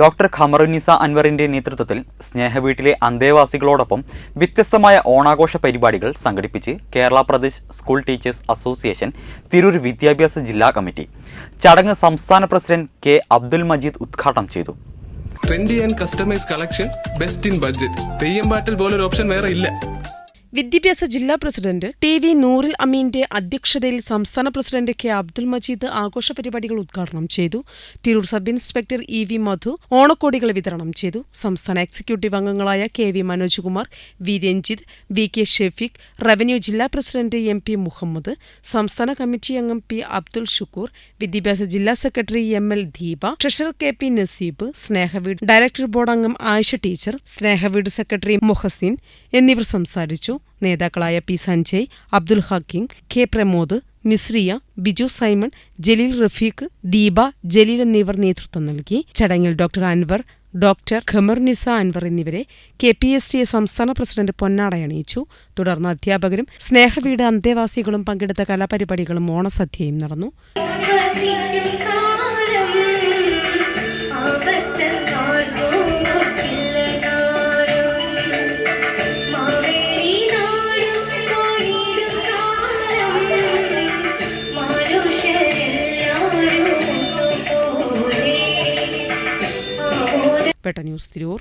Doctor Khamarunisa അൻവറിന്റെ നേതൃത്വത്തിൽ സ്നേഹവീട്ടിലെ അന്തേവാസികളോടൊപ്പം വ്യത്യസ്തമായ ഓണാഘോഷ പരിപാടികൾ സംഘടിപ്പിച്ച് Kerala Pradesh school teachers association Tirur വിദ്യാഭ്യാസ ജില്ലാ കമ്മിറ്റി ചടങ്ങ് സംസ്ഥാന പ്രസിഡന്റ് കെ അബ്ദുൽ മജീദ് ഉദ്ഘാടനം ചെയ്തു. Trendy and customise collection best in budget Theyyam പാട്ടിൽ പോലൊരു ഓപ്ഷൻ വേറെ ഇല്ല. വിദ്യാഭ്യാസ ജില്ലാ പ്രസിഡന്റ് ടി വി നൂറിൽ അമീന്റെ അധ്യക്ഷതയിൽ സംസ്ഥാന പ്രസിഡന്റ് കെ അബ്ദുൽ മജീദ് ആഘോഷ പരിപാടികൾ ഉദ്ഘാടനം ചെയ്തു. Tirur sub inspector E V Madhu ഓണക്കോടികൾ വിതരണം ചെയ്തു. സംസ്ഥാന എക്സിക്യൂട്ടീവ് അംഗങ്ങളായ K V Manojkumar V Ranjith V K Shefeeq revenue ജില്ലാ പ്രസിഡന്റ് എം പി മുഹമ്മദ് സംസ്ഥാന കമ്മിറ്റി അംഗം പി അബ്ദുൽ ഷുക്കൂർ വിദ്യാഭ്യാസ ജില്ലാ secretary M L Deepa treasurer K P Naseeb Snehaveedu director board അംഗം ആയിഷ ടീച്ചർ സ്നേഹവീട് സെക്രട്ടറി മൊഹസിൻ എന്നിവർ സംസാരിച്ചു. നേതാക്കളായ P Sanjay Abdul Hakeem K Pramod Mishriya Biju Simon Jaleel Rafeeq Deepa Jaleel എന്നിവർ നേതൃത്വം നൽകി. ചടങ്ങിൽ ഡോക്ടർ അൻവർ ഡോക്ടർ ഖമർ നിസ അൻവർ എന്നിവരെ കെ പി എസ് ടി സംസ്ഥാന പ്രസിഡന്റ് പൊന്നാട അണിയിച്ചു. തുടർന്ന് അധ്യാപകരും സ്നേഹവീട് അന്തേവാസികളും പങ്കെടുത്ത കലാപരിപാടികളും ഓണസദ്യയും നടന്നു. പെട്ട ന്യൂസ് തിരൂർ